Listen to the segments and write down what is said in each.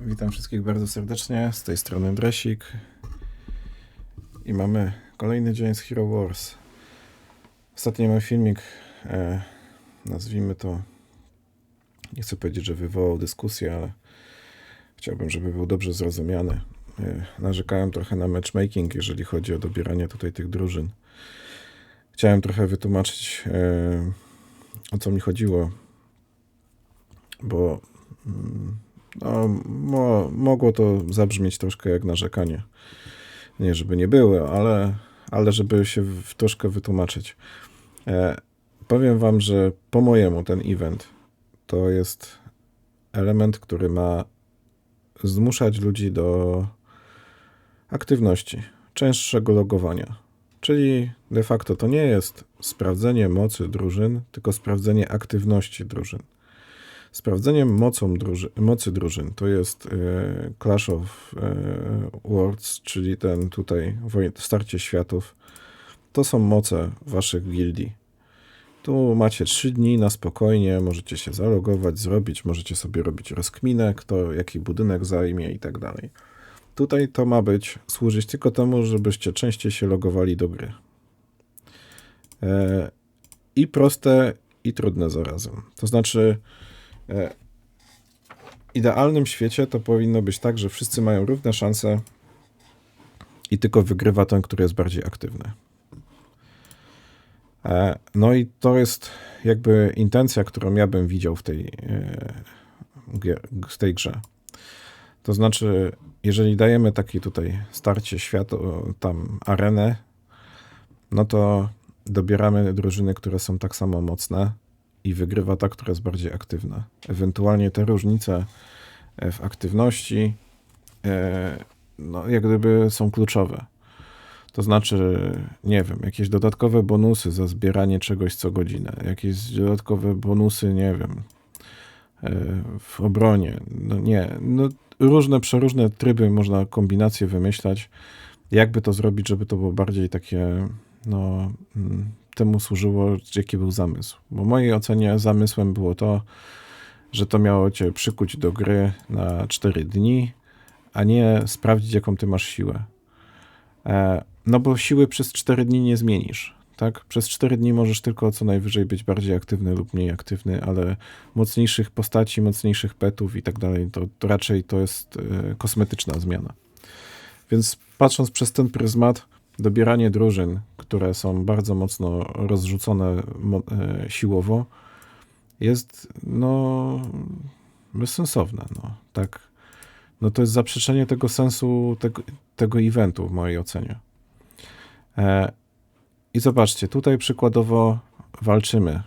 Witam wszystkich bardzo serdecznie. Z tej strony Dresik. I mamy kolejny dzień z Hero Wars. Ostatni mój filmik, e, nazwijmy to, nie chcę powiedzieć, że wywołał dyskusję, ale chciałbym, żeby był dobrze zrozumiany. E, narzekałem trochę na matchmaking, jeżeli chodzi o dobieranie tutaj tych drużyn. Chciałem trochę wytłumaczyć, e, o co mi chodziło, bo mm, no, mo, mogło to zabrzmieć troszkę jak narzekanie. Nie, żeby nie było, ale, ale żeby się w, troszkę wytłumaczyć. E, powiem wam, że po mojemu ten event to jest element, który ma zmuszać ludzi do aktywności, częstszego logowania. Czyli de facto to nie jest sprawdzenie mocy drużyn, tylko sprawdzenie aktywności drużyn. Sprawdzeniem mocą druży mocy drużyn to jest e, Clash of e, Worlds, czyli ten tutaj starcie światów. To są moce waszych gildii. Tu macie 3 dni na spokojnie, możecie się zalogować, zrobić, możecie sobie robić rozkminę, kto jaki budynek zajmie i tak dalej. Tutaj to ma być, służyć tylko temu, żebyście częściej się logowali do gry. E, I proste, i trudne zarazem. To znaczy, idealnym świecie to powinno być tak, że wszyscy mają równe szanse i tylko wygrywa ten, który jest bardziej aktywny. E, no i to jest jakby intencja, którą ja bym widział w tej, e, w tej grze. To znaczy, jeżeli dajemy taki tutaj starcie światu, tam arenę, no to dobieramy drużyny, które są tak samo mocne, i wygrywa ta, która jest bardziej aktywna. Ewentualnie te różnice e, w aktywności e, no, jak gdyby są kluczowe. To znaczy, nie wiem, jakieś dodatkowe bonusy za zbieranie czegoś co godzinę, jakieś dodatkowe bonusy, nie wiem, e, w obronie. No nie, no różne, przeróżne tryby można kombinacje wymyślać. Jakby to zrobić, żeby to było bardziej takie, no, mm, temu służyło, jaki był zamysł. Bo w mojej ocenie zamysłem było to, że to miało cię przykuć do gry na 4 dni, a nie sprawdzić, jaką ty masz siłę. E, no bo siły przez 4 dni nie zmienisz. Tak? Przez 4 dni możesz tylko co najwyżej być bardziej aktywny lub mniej aktywny, ale mocniejszych postaci, mocniejszych petów i tak dalej, to, to raczej to jest e, kosmetyczna zmiana. Więc patrząc przez ten pryzmat, dobieranie drużyn, które są bardzo mocno rozrzucone e, siłowo, jest no bezsensowne. No, tak. no to jest zaprzeczenie tego sensu tego, tego eventu w mojej ocenie. E, I zobaczcie, tutaj przykładowo walczymy.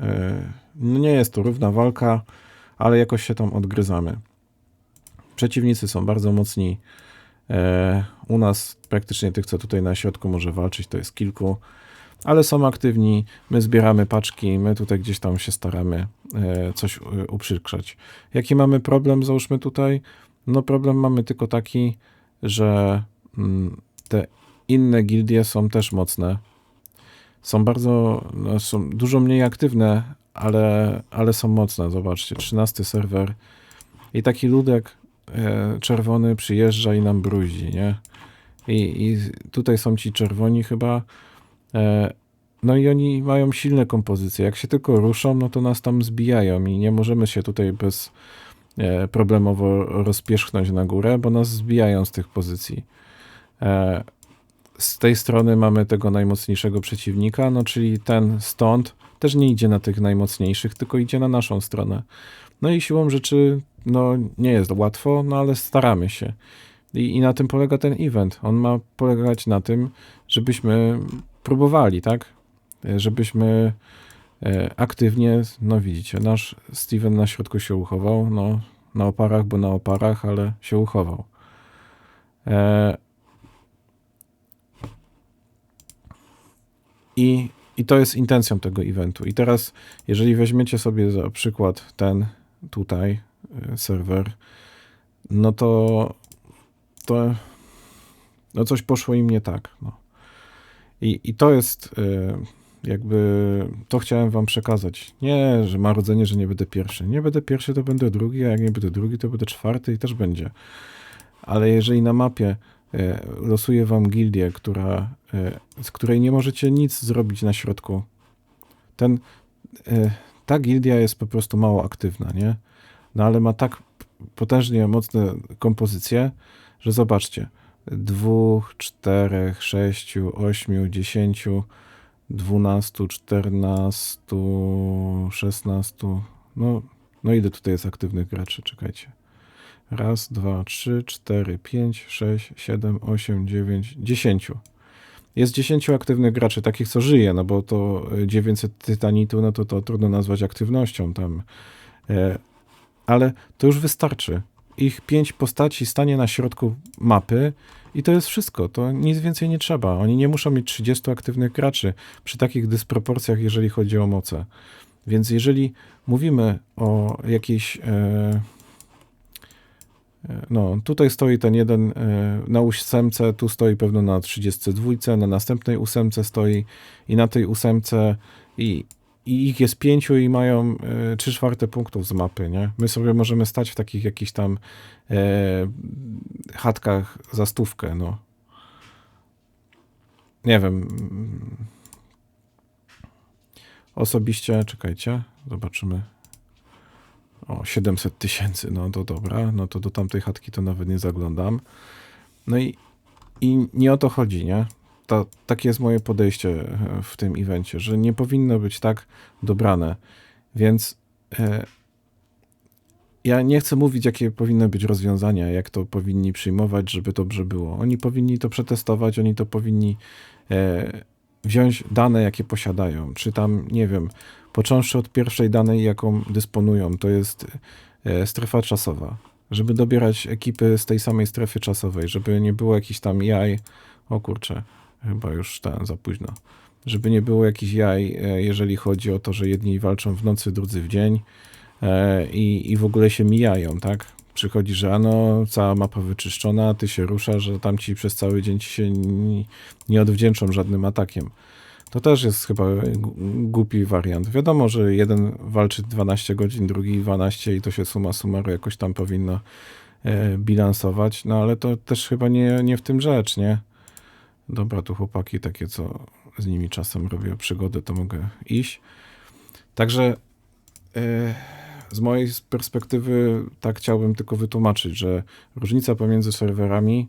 E, no nie jest to równa walka, ale jakoś się tam odgryzamy. Przeciwnicy są bardzo mocni. E, u nas praktycznie tych, co tutaj na środku może walczyć, to jest kilku, ale są aktywni. My zbieramy paczki, my tutaj gdzieś tam się staramy e, coś e, uprzykrzać. Jaki mamy problem, załóżmy tutaj? No, problem mamy tylko taki, że mm, te inne gildie są też mocne. Są bardzo, no, są dużo mniej aktywne, ale, ale są mocne. Zobaczcie, 13 serwer. I taki ludek czerwony przyjeżdża i nam bruzi, nie? I, I tutaj są ci czerwoni chyba. E, no i oni mają silne kompozycje. Jak się tylko ruszą, no to nas tam zbijają i nie możemy się tutaj bez e, problemowo rozpierzchnąć na górę, bo nas zbijają z tych pozycji. Z tej strony mamy tego najmocniejszego przeciwnika, no czyli ten stąd też nie idzie na tych najmocniejszych, tylko idzie na naszą stronę. No i siłą rzeczy no nie jest łatwo, no ale staramy się. I, I na tym polega ten event. On ma polegać na tym, żebyśmy próbowali, tak? Żebyśmy e, aktywnie, no widzicie, nasz Steven na środku się uchował, no na oparach, bo na oparach, ale się uchował. E, I, I to jest intencją tego eventu. I teraz, jeżeli weźmiecie sobie za przykład ten tutaj, E, serwer, no to, to no coś poszło im nie tak. No. I, I to jest, e, jakby to chciałem wam przekazać. Nie, że marudzenie, że nie będę pierwszy. Nie będę pierwszy, to będę drugi, a jak nie będę drugi, to będę czwarty i też będzie. Ale jeżeli na mapie e, losuje wam gildię, która, e, z której nie możecie nic zrobić na środku, ten, ta gildia jest po prostu mało aktywna, nie? No ale ma tak potężnie mocne kompozycje, że zobaczcie, dwóch, czterech, sześciu, ośmiu, dziesięciu, dwunastu, czternastu, szesnastu, no, no ile tutaj jest aktywnych graczy, czekajcie. Raz, dwa, trzy, cztery, pięć, sześć, siedem, osiem, dziewięć, dziesięciu. Jest dziesięciu aktywnych graczy, takich co żyje, no bo to 900 tytanitu, no to to trudno nazwać aktywnością tam. Ale to już wystarczy. Ich pięć postaci stanie na środku mapy i to jest wszystko. To nic więcej nie trzeba. Oni nie muszą mieć 30 aktywnych graczy przy takich dysproporcjach, jeżeli chodzi o moce. Więc jeżeli mówimy o jakiejś. E, e no, tutaj stoi ten jeden e, na ósemce, tu stoi pewno na 32, na następnej ósemce stoi i na tej ósemce i, i ich jest pięciu i mają e, trzy czwarte punktów z mapy, nie? My sobie możemy stać w takich jakichś tam e, chatkach za stówkę, no. Nie wiem. Osobiście, czekajcie, zobaczymy. O, 700 tysięcy, no to dobra, no to do tamtej chatki to nawet nie zaglądam. No i, i nie o to chodzi, nie? To, takie jest moje podejście e, w tym evencie, że nie powinno być tak dobrane. Więc e, ja nie chcę mówić, jakie powinny być rozwiązania, jak to powinni przyjmować, żeby dobrze było. Oni powinni to przetestować, oni to powinni e, wziąć dane, jakie posiadają. Czy tam, nie wiem, począwszy od pierwszej danej, jaką dysponują, to jest e, strefa czasowa. Żeby dobierać ekipy z tej samej strefy czasowej, żeby nie było jakichś tam jaj. O kurczę, Chyba już ten, za późno. Żeby nie było jakichś jaj, e, jeżeli chodzi o to, że jedni walczą w nocy, drudzy w dzień e, i, i w ogóle się mijają, tak? Przychodzi, że ano, cała mapa wyczyszczona, ty się ruszasz, że tam ci przez cały dzień ci się nie, nie odwdzięczą żadnym atakiem. To też jest chyba głupi wariant. Wiadomo, że jeden walczy 12 godzin, drugi 12 i to się suma summarum jakoś tam powinno e, bilansować, no ale to też chyba nie, nie w tym rzecz, nie? Dobra, tu chłopaki takie, co z nimi czasem robię przygody, to mogę iść. Także e, z mojej perspektywy tak chciałbym tylko wytłumaczyć, że różnica pomiędzy serwerami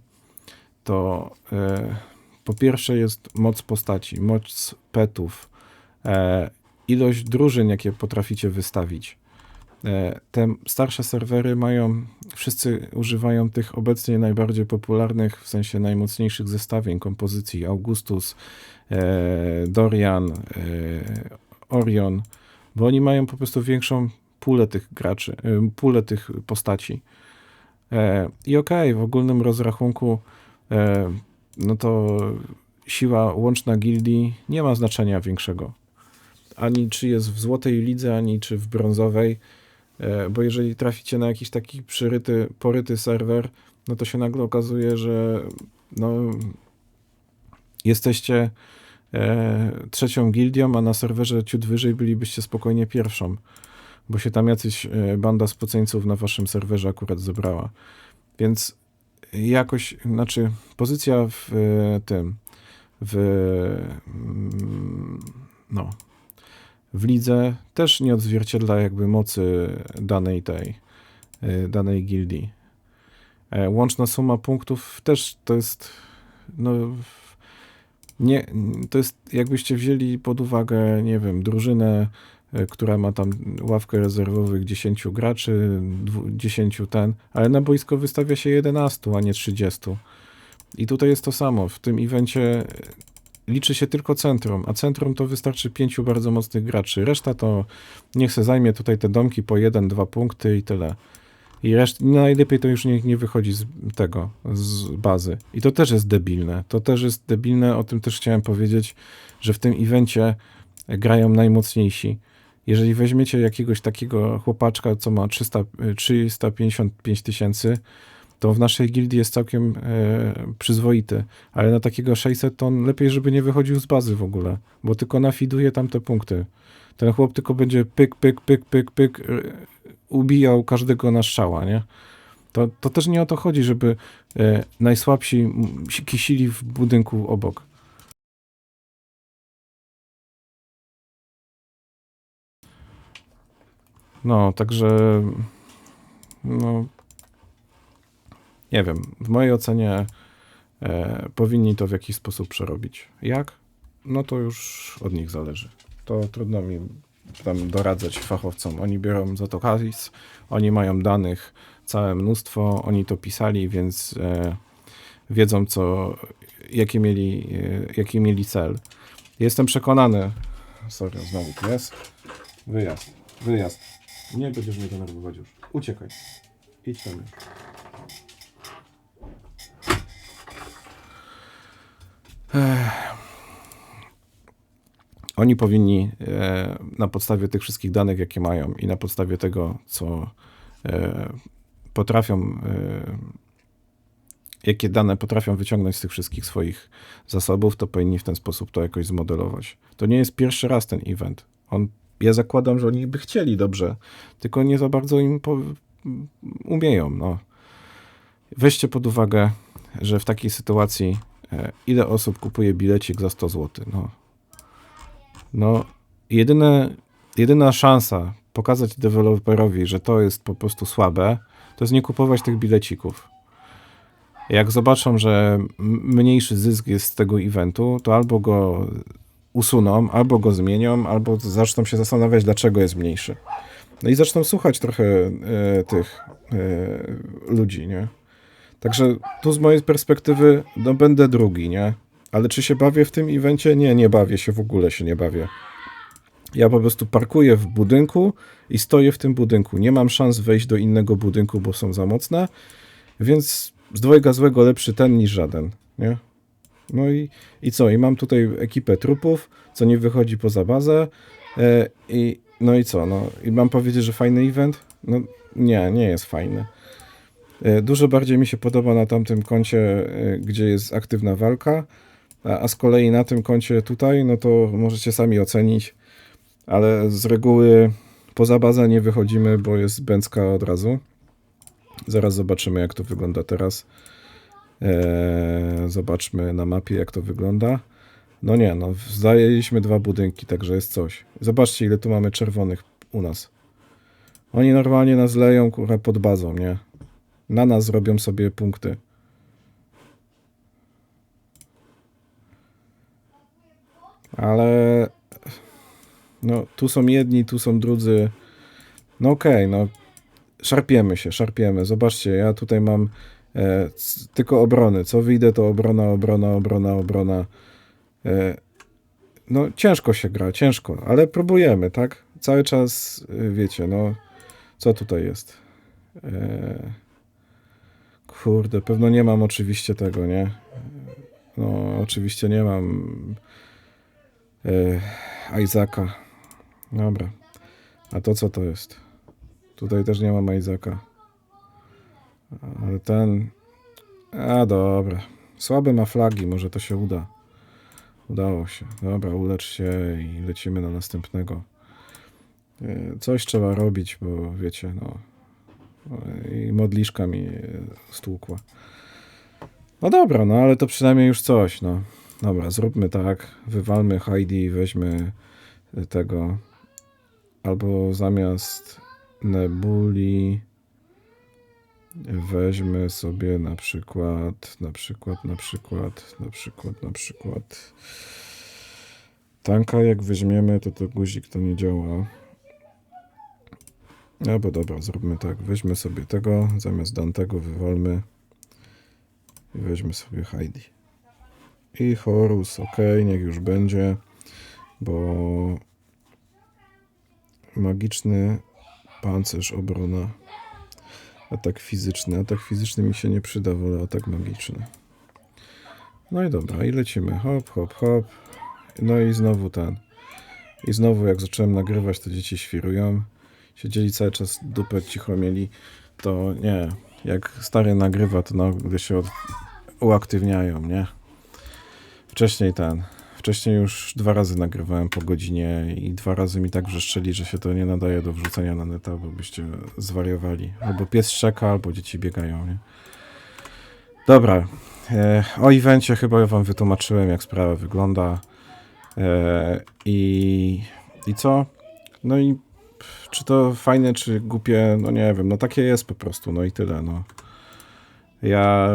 to e, po pierwsze jest moc postaci, moc petów, e, ilość drużyn, jakie potraficie wystawić. E, te starsze serwery mają, wszyscy używają tych obecnie najbardziej popularnych, w sensie najmocniejszych zestawień, kompozycji Augustus, e, Dorian, e, Orion, bo oni mają po prostu większą pulę tych graczy, pulę tych postaci. I okej, okay, w ogólnym rozrachunku no to siła łączna gildii nie ma znaczenia większego. Ani czy jest w złotej lidze, ani czy w brązowej bo jeżeli traficie na jakiś taki przyryty, poryty serwer, no to się nagle okazuje, że no, jesteście e, trzecią gildią, a na serwerze ciut wyżej bylibyście spokojnie pierwszą, bo się tam jacyś e, banda spoceńców na waszym serwerze akurat zebrała. Więc jakoś, znaczy pozycja w e, tym, w mm, no, w lidze też nie odzwierciedla jakby mocy danej tej, y, danej gildii. E, łączna suma punktów też to jest no nie, to jest jakbyście wzięli pod uwagę, nie wiem, drużynę, e, która ma tam ławkę rezerwowych 10 graczy, 10 ten, ale na boisko wystawia się 11, a nie 30. I tutaj jest to samo. W tym evencie liczy się tylko centrum, a centrum to wystarczy pięciu bardzo mocnych graczy. Reszta to niech se zajmie tutaj te domki po jeden, dwa punkty i tyle. I reszt, najlepiej to już niech nie wychodzi z tego, z bazy. I to też jest debilne. To też jest debilne, o tym też chciałem powiedzieć, że w tym evencie grają najmocniejsi. Jeżeli weźmiecie jakiegoś takiego chłopaczka, co ma 300, 355 tysięcy, to w naszej gildii jest całkiem e, przyzwoity, ale na takiego 600 to on lepiej, żeby nie wychodził z bazy w ogóle, bo tylko nafiduje tam te punkty. Ten chłop tylko będzie pyk, pyk, pyk, pyk, pyk, e, ubijał każdego na strzała, nie? To, to też nie o to chodzi, żeby e, najsłabsi kisili w budynku obok. No, także no nie wiem, w mojej ocenie e, powinni to w jakiś sposób przerobić. Jak? No to już od nich zależy. To trudno mi tam doradzać fachowcom. Oni biorą za to hajs, oni mają danych całe mnóstwo, oni to pisali, więc e, wiedzą co, jaki mieli, e, jaki mieli cel. Jestem przekonany, sorry, znowu pies, wyjazd, wyjazd. Nie będziesz mnie denerwować już. Uciekaj. Idź tam już. Oni powinni e, na podstawie tych wszystkich danych, jakie mają i na podstawie tego, co e, potrafią, e, jakie dane potrafią wyciągnąć z tych wszystkich swoich zasobów, to powinni w ten sposób to jakoś zmodelować. To nie jest pierwszy raz ten event. On, ja zakładam, że oni by chcieli dobrze, tylko nie za bardzo im po, umieją. No. Weźcie pod uwagę, że w takiej sytuacji ile osób kupuje bilecik za 100 zł. No, no jedyne, jedyna szansa pokazać deweloperowi, że to jest po prostu słabe, to jest nie kupować tych bilecików. Jak zobaczą, że mniejszy zysk jest z tego eventu, to albo go usuną, albo go zmienią, albo zaczną się zastanawiać, dlaczego jest mniejszy. No i zaczną słuchać trochę e, tych e, ludzi, nie? Także tu z mojej perspektywy, no będę drugi, nie? Ale czy się bawię w tym evencie? Nie, nie bawię się, w ogóle się nie bawię. Ja po prostu parkuję w budynku i stoję w tym budynku. Nie mam szans wejść do innego budynku, bo są za mocne, więc z dwojga złego lepszy ten niż żaden, nie? No i, i co? I mam tutaj ekipę trupów, co nie wychodzi poza bazę e, i no i co? No i mam powiedzieć, że fajny event? No nie, nie jest fajny. E, Dużo bardziej mi się podoba na tamtym koncie, e, gdzie jest aktywna walka, a, z kolei na tym koncie tutaj, no to możecie sami ocenić, ale z reguły poza bazę nie wychodzimy, bo jest bęcka od razu. Zaraz zobaczymy, jak to wygląda teraz. Eee, zobaczmy na mapie, jak to wygląda. No nie, no zajęliśmy dwa budynki, także jest coś. Zobaczcie, ile tu mamy czerwonych u nas. Oni normalnie nas leją kurwa pod bazą, nie? Na nas robią sobie punkty. Ale no tu są jedni, tu są drudzy. No okej, no szarpiemy się, szarpiemy. Zobaczcie, ja tutaj mam e, tylko obrony. Co wyjdę, to obrona, obrona, obrona, obrona. E, no ciężko się gra, ciężko, ale próbujemy, tak? Cały czas, y, wiecie, no co tutaj jest? E, kurde, pewno nie mam oczywiście tego, nie? No, oczywiście nie mam Isaaca. Dobra. A to co to jest? Tutaj też nie mam Isaaca. Ale ten... A, dobra. Słaby ma flagi, może to się uda. Udało się. Dobra, ulecz się i lecimy na następnego. E, Coś trzeba robić, bo wiecie, no... I modliszka mi stłukła. No dobra, no ale to przynajmniej już coś, no. Dobra, zróbmy tak. Wywalmy Heidi, weźmy tego. Albo zamiast Nebuli weźmy sobie na przykład, na przykład, na przykład, na przykład, na przykład tanka jak weźmiemy, to to guzik to nie działa. Albo dobra, zróbmy tak. Weźmy sobie tego, zamiast Dantego wywalmy i weźmy sobie Heidi. I Horus, ok, niech już będzie, bo magiczny pancerz, obrona, atak fizyczny. Atak fizyczny mi się nie przyda, wolę atak magiczny. No i dobra, i lecimy. Hop, hop, hop. No i znowu ten. I znowu jak zacząłem nagrywać, to dzieci świrują. Siedzieli cały czas dupę cicho mieli. To nie, jak stary nagrywa, to nagle się od, uaktywniają, nie? Wcześniej ten, wcześniej już dwa razy nagrywałem po godzinie i dwa razy mi tak wrzeszczeli, że się to nie nadaje do wrzucenia na neta, bo byście zwariowali. Albo pies szczeka, albo dzieci biegają, nie? Dobra, e, o evencie chyba ja wam wytłumaczyłem, jak sprawa wygląda. E, I, I co? No i czy to fajne, czy głupie, no nie wiem, no takie jest po prostu, no i tyle, no. Ja,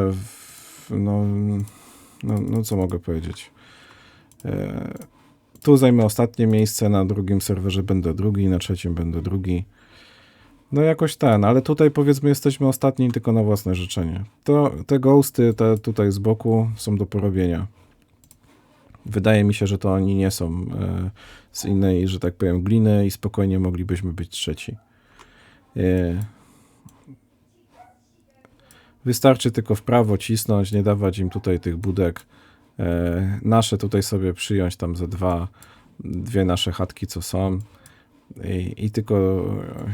no, no, no co mogę powiedzieć? E, tu zajmę ostatnie miejsce, na drugim serwerze będę drugi, na trzecim będę drugi. No jakoś ten, ale tutaj powiedzmy jesteśmy ostatni tylko na własne życzenie. To, te ghosty, te tutaj z boku są do porobienia. Wydaje mi się, że to oni nie są e, z innej, że tak powiem, gliny i spokojnie moglibyśmy być trzeci. E, wystarczy tylko w prawo cisnąć, nie dawać im tutaj tych budek. E, nasze tutaj sobie przyjąć tam ze dwa, dwie nasze chatki, co są. I, I tylko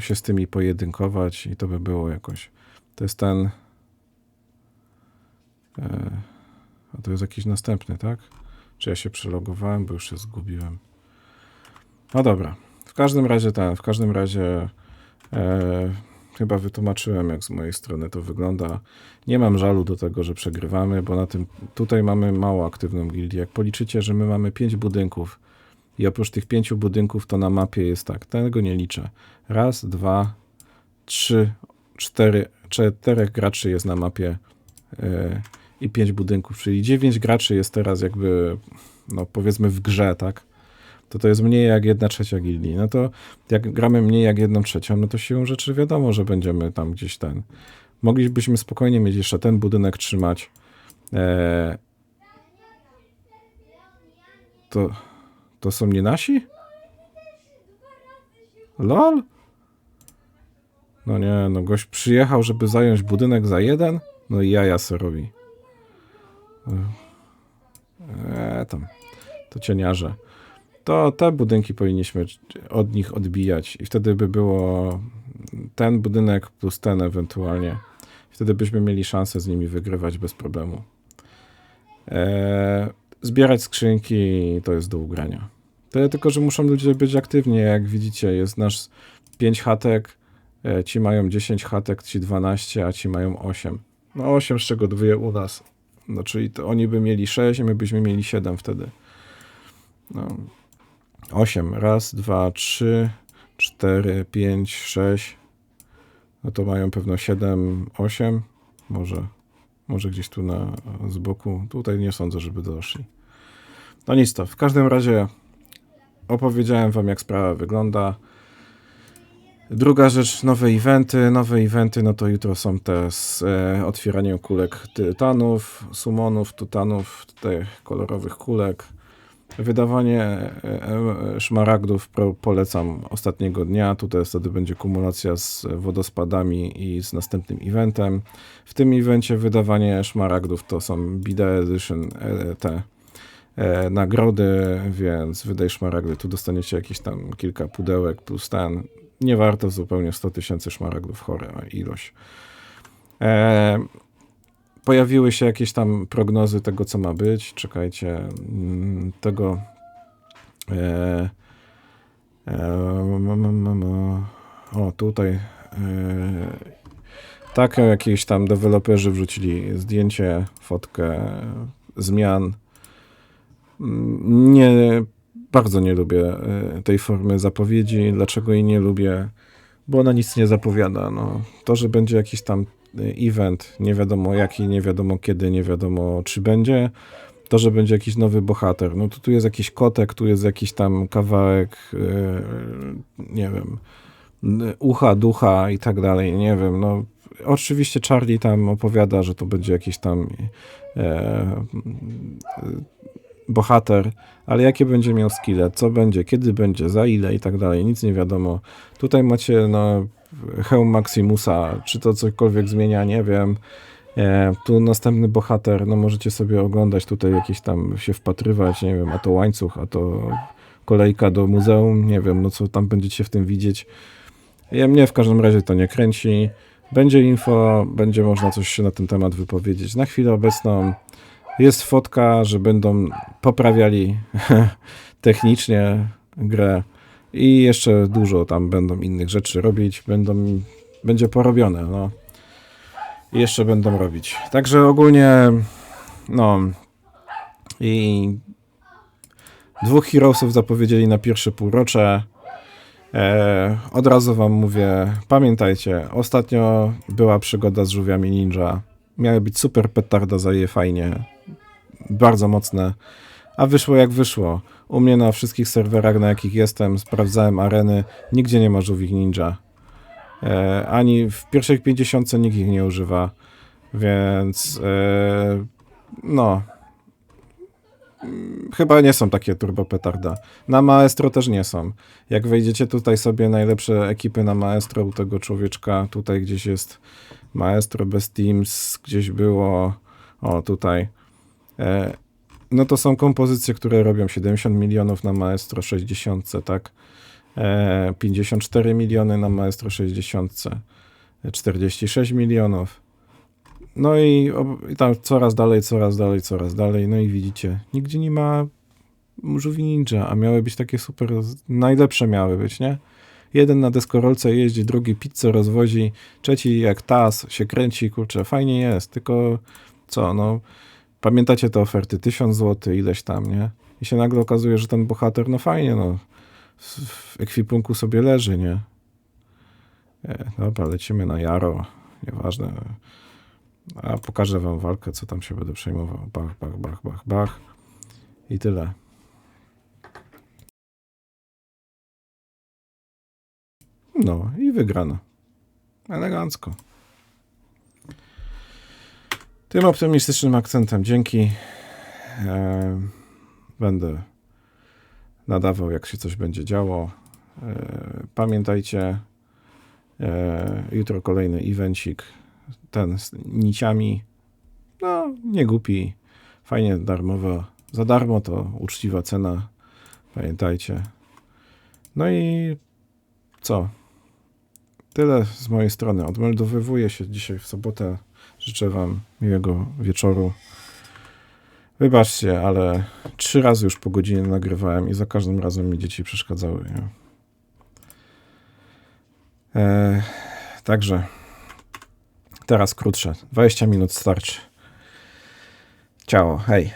się z tymi pojedynkować i to by było jakoś. To jest ten. A to jest jakiś następny, tak? Czy ja się przelogowałem, bo już się zgubiłem. No dobra. W każdym razie ten, w każdym razie e, chyba wytłumaczyłem, jak z mojej strony to wygląda. Nie mam żalu do tego, że przegrywamy, bo na tym tutaj mamy mało aktywną gildię. Jak policzycie, że my mamy pięć budynków i oprócz tych pięciu budynków to na mapie jest tak, tego nie liczę. Raz, dwa, trzy, cztery, czterech graczy jest na mapie e, i pięć budynków, czyli dziewięć graczy jest teraz jakby, no powiedzmy w grze, tak? To to jest mniej jak jedna trzecia gildii. No to jak gramy mniej jak jedną trzecią, no to siłą rzeczy wiadomo, że będziemy tam gdzieś ten. Moglibyśmy spokojnie mieć jeszcze ten budynek trzymać. E, to, to są nie nasi? Lol? No nie, no gość przyjechał, żeby zająć budynek za jeden? No i jaja se robi. Eee, tam. To cieniarze. To te budynki powinniśmy od nich odbijać i wtedy by było ten budynek plus ten ewentualnie. Wtedy byśmy mieli szansę z nimi wygrywać bez problemu. Eee, zbierać skrzynki to jest do ugrania. Tyle tylko, że muszą ludzie być aktywni. Jak widzicie, jest nasz 5 chatek, e, ci mają 10 chatek, ci 12, a ci mają 8. No 8, z czego dwie u nas. No czyli to oni by mieli 6, a my byśmy mieli 7 wtedy. No. 8. Raz, dwa, trzy, cztery, pięć, sześć. No to mają pewno 7, 8. Może, może gdzieś tu na, z boku. Tutaj nie sądzę, żeby doszli. No nic to. W każdym razie opowiedziałem wam, jak sprawa wygląda. Druga rzecz, nowe eventy. Nowe eventy, no to jutro są te z e, otwieraniem kulek tytanów, sumonów, tutanów, tych kolorowych kulek. Wydawanie e, e, szmaragdów pro, polecam ostatniego dnia. Tutaj wtedy będzie kumulacja z wodospadami i z następnym eventem. W tym evencie wydawanie szmaragdów to są Bida Edition, e, te e, nagrody, więc wydaj szmaragdy. Tu dostaniecie jakieś tam kilka pudełek plus ten. Nie warto zupełnie 100 tysięcy szmaragdów, chora ilość. E, pojawiły się jakieś tam prognozy tego, co ma być. Czekajcie, mm, tego. E, e, o, tutaj. E, tak, jakieś tam deweloperzy wrzucili zdjęcie, fotkę zmian. Mm, Nie, bardzo nie lubię e, tej formy zapowiedzi. Dlaczego jej nie lubię? Bo ona nic nie zapowiada. No, to, że będzie jakiś tam e, event, nie wiadomo jaki, nie wiadomo kiedy, nie wiadomo czy będzie. To, że będzie jakiś nowy bohater. No to tu jest jakiś kotek, tu jest jakiś tam kawałek, e, nie wiem, ucha, ducha i tak dalej. Nie wiem, no. Oczywiście Charlie tam opowiada, że to będzie jakiś tam bohater, ale jakie będzie miał skille, co będzie, kiedy będzie, za ile i tak dalej, nic nie wiadomo. Tutaj macie no, hełm Maximusa, czy to cokolwiek zmienia, nie wiem. E, tu następny bohater, no możecie sobie oglądać tutaj jakieś tam się wpatrywać, nie wiem, a to łańcuch, a to kolejka do muzeum, nie wiem, no co tam będziecie w tym widzieć. Ja mnie w każdym razie to nie kręci. Będzie info, będzie można coś się na ten temat wypowiedzieć. Na chwilę obecną jest fotka, że będą poprawiali technicznie grę i jeszcze dużo tam będą innych rzeczy robić. Będą, będzie porobione, no. I jeszcze będą robić. Także ogólnie, no i dwóch Heroesów zapowiedzieli na pierwsze półrocze. E, od razu wam mówię, pamiętajcie, ostatnio była przygoda z żółwiami ninja. Miały być super petarda za je fajnie, bardzo mocne, a wyszło jak wyszło. U mnie na wszystkich serwerach, na jakich jestem, sprawdzałem areny, nigdzie nie ma żółwich ninja. E, ani w pierwszej 50 nikt ich nie używa, więc e, no, chyba nie są takie turbo petarda. Na Maestro też nie są. Jak wejdziecie tutaj sobie najlepsze ekipy na Maestro u tego człowieczka, tutaj gdzieś jest Maestro bez Teams, gdzieś było, o tutaj. E, no to są kompozycje, które robią 70 milionów na Maestro 60, tak? E, 54 miliony na Maestro 60, 46 milionów. No i, i tam coraz dalej, coraz dalej, coraz dalej. No i widzicie, nigdzie nie ma żółwi ninja, a miały być takie super, najlepsze miały być, nie? Jeden na deskorolce jeździ, drugi pizzę rozwozi, trzeci jak tas się kręci, kurczę, fajnie jest, tylko co, no, pamiętacie te oferty, 1000 zł, ileś tam, nie? I się nagle okazuje, że ten bohater, no fajnie, no, w, ekwipunku sobie leży, nie? E, dobra, lecimy na Jaro, nieważne. A pokażę wam walkę, co tam się będę przejmował. Bach, bach, bach, bach, bach. I tyle. No i wygrano. Elegancko. Tym optymistycznym akcentem dzięki. E, będę nadawał, jak się coś będzie działo. E, pamiętajcie, e, jutro kolejny evencik ten z niciami. No, nie głupi. Fajnie darmowo. Za darmo to uczciwa cena. Pamiętajcie. No i co? Tyle z mojej strony. Odmeldowywuję się dzisiaj w sobotę. Życzę Wam miłego wieczoru. Wybaczcie, ale trzy razy już po godzinie nagrywałem i za każdym razem mi dzieci przeszkadzały. Eee, także. Teraz krótsze. 20 minut starczy. Ciao, hej.